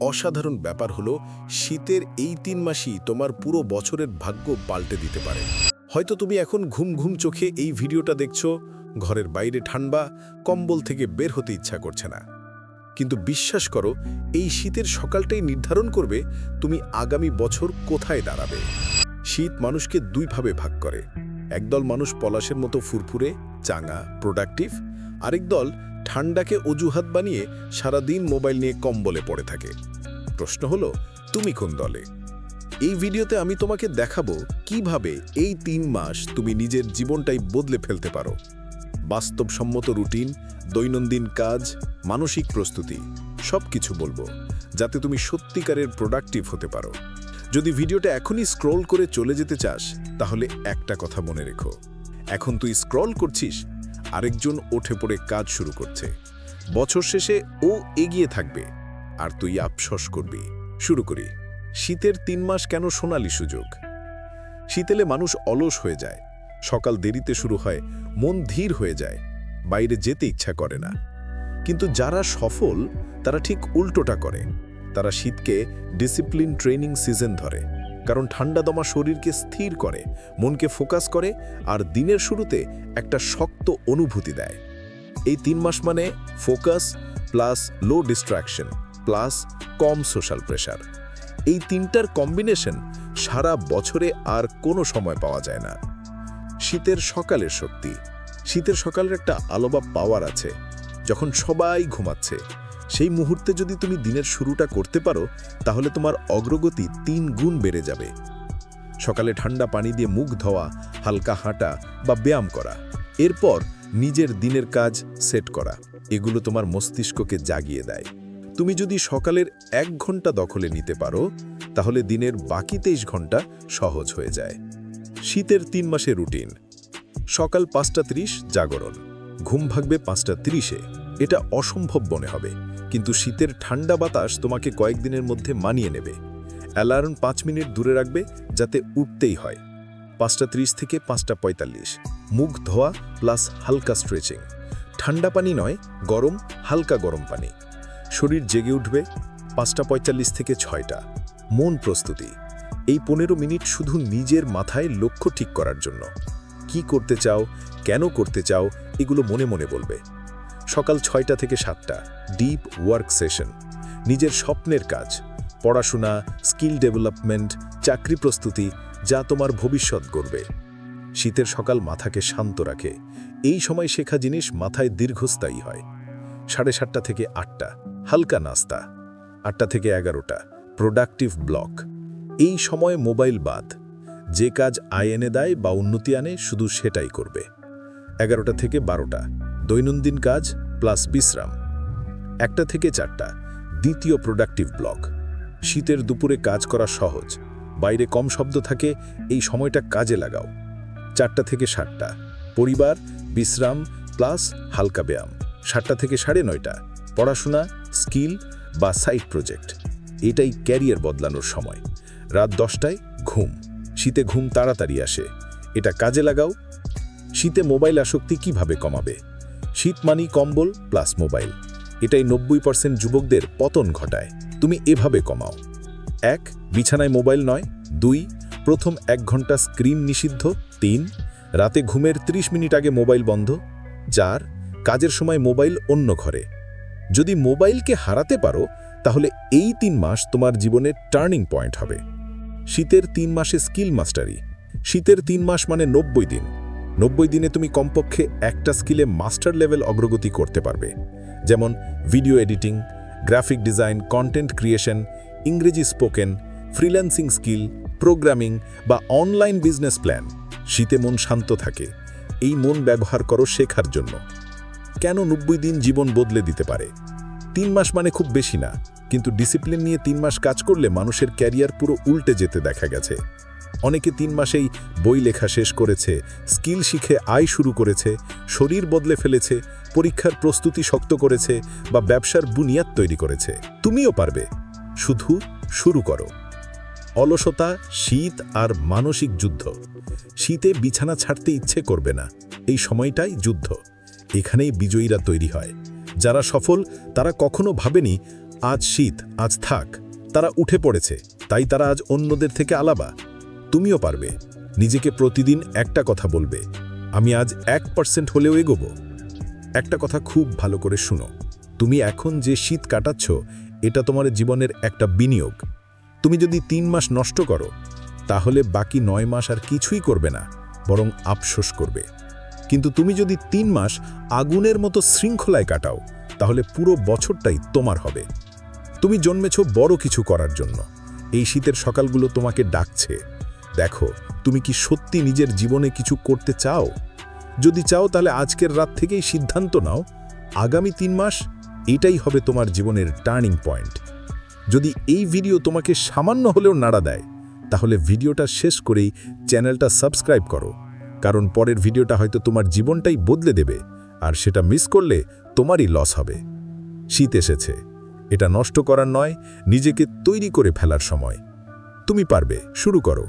অসাধারণ ব্যাপার হলো, শীতের এই তিন মাসই তোমার পুরো বছরের ভাগ্য পাল্টে দিতে পারে। হয়তো তুমি এখন ঘুম ঘুম চোখে এই ভিডিওটা দেখছ, ঘরের বাইরে ঠান্ডা, কম্বল থেকে বের হতে ইচ্ছা করছে না। কিন্তু বিশ্বাস করো, এই শীতের সকালটাই নির্ধারণ করবে তুমি আগামী বছর কোথায় দাঁড়াবে। শীত মানুষকে দুইভাবে ভাগ করে। একদল মানুষ পলাশের মতো ফুরফুরে, চাঙা প্রোডাক্টিভ আরেক দল ঠান্ডাকে অজুহাত বানিয়ে সারাদিন মোবাইল নিয়ে কম্বলে পড়ে থাকে। প্রশ্ন হলো, তুমি কোন দলে? এই ভিডিওতে আমি তোমাকে দেখাবো কীভাবে এই তিন মাস তুমি নিজের জীবনটাই বদলে ফেলতে পারো। বাস্তবসম্মত রুটিন, দৈনন্দিন কাজ, মানসিক প্রস্তুতি সব কিছু বলব, যাতে তুমি সত্যিকারের প্রোডাক্টিভ হতে পারো। যদি ভিডিওটা এখনই স্ক্রল করে চলে যেতে চাস, তাহলে একটা কথা মনে রেখো। এখন তুই স্ক্রল করছিস আরেকজন ওঠে পড়ে কাজ শুরু করছে। বছর শেষে ও এগিয়ে থাকবে। আর তুই আফসোস করবি। শুরু করি। শীতের তিন মাস কেন সোনালি সুযোগ? শীতেলে মানুষ অলস হয়ে যায়। সকাল দেরিতে শুরু হয়, মন ধীর হয়ে যায়। বাইরে যেতে ইচ্ছা করে না। কিন্তু যারা সফল, তারা ঠিক উল্টোটা করে। তারা শীতকে ডিসিপ্লিন ট্রেনিং সিজন ধরে। কারণ ঠান্ডা দমা শরীরকে স্থির করে, মনকে ফোকাস করে আর দিনের শুরুতে একটা শক্ত অনুভূতি দেয়। এই তিন মাস মানে focus plus low distraction plus কম সোশ্যাল প্রেশার। এই তিনটার কম্বিনেশন সারা বছরে আর কোনো সময় পাওয়া যায় না। শীতের সকালের শক্তি। শীতের সকালের একটা আলোবা পাওয়ার আছে, যখন সবাই ঘুমাচ্ছে। সেই মুহূর্তে যদি তুমি দিনের শুরুটা করতে পারো, তাহলে তোমার অগ্রগতি তিন গুণ বেড়ে যাবে। সকালে ঠান্ডা পানি দিয়ে মুখ ধোয়া, হালকা হাঁটা বা ব্যায়াম করা। এরপর নিজের দিনের কাজ সেট করা। এগুলো তোমার মস্তিষ্ককে জাগিয়ে দেয়। তুমি যদি সকালের এক ঘণ্টা দখলে নিতে পারো, তাহলে দিনের বাকি তেইশ ঘণ্টা সহজ হয়ে যায়। শীতের তিন মাসে রুটিন। সকাল পাঁচটা ত্রিশ, জাগরণ। ঘুম ভাগবে পাঁচটা ত্রিশে। এটা অসম্ভব মনে হবে। কিন্তু শীতের ঠান্ডা বাতাস তোমাকে কয়েকদিনের মধ্যে মানিয়ে নেবে। অ্যালার্ম পাঁচ মিনিট দূরে রাখবে যাতে উঠতেই হয়। পাঁচটা ত্রিশ থেকে পাঁচটা পঁয়তাল্লিশ। মুখ ধোয়া প্লাস হালকা স্ট্রেচিং। ঠান্ডা পানি নয়, গরম, হালকা গরম পানি। শরীর জেগে উঠবে পাঁচটা পঁয়তাল্লিশ থেকে ছয়টা। মন প্রস্তুতি। এই পনেরো মিনিট শুধু নিজের মাথায় লক্ষ্য ঠিক করার জন্য। কি করতে চাও, কেন করতে চাও, এগুলো মনে মনে বলবে। সকাল ছয়টা থেকে সাতটা ডিপ ওয়ার্ক সেশন নিজের স্বপ্নের কাজ, পড়াশোনা স্কিল ডেভেলপমেন্ট চাকরি প্রস্তুতি, যা তোমার ভবিষ্যৎ গড়বে। শীতের সকাল মাথাকে শান্ত রাখে, এই সময় শেখা জিনিস মাথায় দীর্ঘস্থায়ী হয়। সাড়ে সাতটা থেকে আটটা, হালকা নাস্তা, আটটা থেকে এগারোটা প্রোডাক্টিভ ব্লক এই সময় মোবাইল বাদ, যে কাজ আয় এনে দেয় বা উন্নতি আনে শুধু সেটাই করবে। এগারোটা থেকে বারোটা দৈনন্দিন কাজ প্লাস বিশ্রাম। একটা থেকে চারটা, দ্বিতীয় প্রোডাক্টিভ ব্লক শীতের দুপুরে কাজ করা সহজ, বাইরে কম শব্দ থাকে, এই সময়টা কাজে লাগাও। চারটা থেকে সাতটা, পরিবার, বিশ্রাম প্লাস হালকা ব্যায়াম। সাতটা থেকে সাড়ে নয়টা, পড়াশোনা, স্কিল বা সাইড প্রজেক্ট এটাই ক্যারিয়ার বদলানোর সময়। রাত দশটায় ঘুম। শীতে ঘুম তাড়াতাড়ি আসে। এটা কাজে লাগাও। শীতে মোবাইল আসক্তি কীভাবে কমাবে? শীত মানি কম্বল প্লাস মোবাইল এটাই নব্বই পার্সেন্ট যুবকদের পতন ঘটায়। তুমি এভাবে কমাও। এক, বিছানায় মোবাইল নয়। দুই, প্রথম এক ঘণ্টা স্ক্রিন নিষিদ্ধ। তিন, রাতে ঘুমের ৩০ মিনিট আগে মোবাইল বন্ধ। চার, কাজের সময় মোবাইল অন্য ঘরে। যদি মোবাইলকে হারাতে পারো, তাহলে এই তিন মাস তোমার জীবনের টার্নিং পয়েন্ট হবে। শীতের তিন মাসে স্কিল মাস্টারি শীতের তিন মাস মানে নব্বই দিন। নব্বই দিনে তুমি কমপক্ষে একটা স্কিলে মাস্টার লেভেল অগ্রগতি করতে পারবে। যেমন video editing, graphic design, content creation, ইংরেজি স্পোকেন, ফ্রিল্যান্সিং স্কিল, প্রোগ্রামিং বা অনলাইন বিজনেস প্ল্যান। শীতে মন শান্ত থাকে। এই মন ব্যবহার করো শেখার জন্য। কেন নব্বই দিন জীবন বদলে দিতে পারে? তিন মাস মানে খুব বেশি না, কিন্তু ডিসিপ্লিন নিয়ে তিন মাস কাজ করলে মানুষের ক্যারিয়ার পুরো উল্টে যেতে দেখা গেছে। অনেকে তিন মাসেই বই লেখা শেষ করেছে, স্কিল শিখে আয় শুরু করেছে, শরীর বদলে ফেলেছে, পরীক্ষার প্রস্তুতি শক্ত করেছে বা ব্যবসার বুনিয়াদ তৈরি করেছে। তুমিও পারবে। শুধু শুরু করো। অলসতা, শীত আর মানসিক যুদ্ধ। শীতে বিছানা ছাড়তে ইচ্ছে করবে না। এই সময়টাই যুদ্ধ। এখানেই বিজয়ীরা তৈরি হয়। যারা সফল, তারা কখনো ভাবেনি, আজ শীত, আজ থাক। তারা উঠে পড়েছে। তাই তারা আজ অন্যদের থেকে আলাবা তুমিও পারবে। নিজেকে প্রতিদিন একটা কথা বলবে। আমি আজ এক পার্সেন্ট হলেও এগোবো। একটা কথা খুব ভালো করে শুনো। তুমি এখন যে শীত কাটাচ্ছ, এটা তোমার জীবনের একটা বিনিয়োগ। তুমি যদি তিন মাস নষ্ট করো, তাহলে বাকি নয় মাস আর কিছুই করবে না, বরং আফসোস করবে। কিন্তু তুমি যদি তিন মাস আগুনের মতো শৃঙ্খলায় কাটাও, তাহলে পুরো বছরটাই তোমার হবে। তুমি জন্মেছ বড় কিছু করার জন্য। এই শীতের সকালগুলো তোমাকে ডাকছে। দেখো, তুমি কি সত্যি নিজের জীবনে কিছু করতে চাও? যদি চাও তাহলে আজকের রাত থেকেই সিদ্ধান্ত নাও। আগামী তিন মাস এটাই হবে তোমার জীবনের টার্নিং পয়েন্ট। যদি এই ভিডিও তোমাকে সামান্য হলেও নাড়া দেয়, তাহলে ভিডিওটা শেষ করেই চ্যানেলটা সাবস্ক্রাইব করো। কারণ পরের ভিডিওটা হয়তো তোমার জীবনটাই বদলে দেবে, আর সেটা মিস করলে তোমারই লস হবে। শীত এসেছে। এটা নষ্ট করার নয়, নিজেকে তৈরি করে ফেলার সময়। তুমি পারবে, শুরু করো।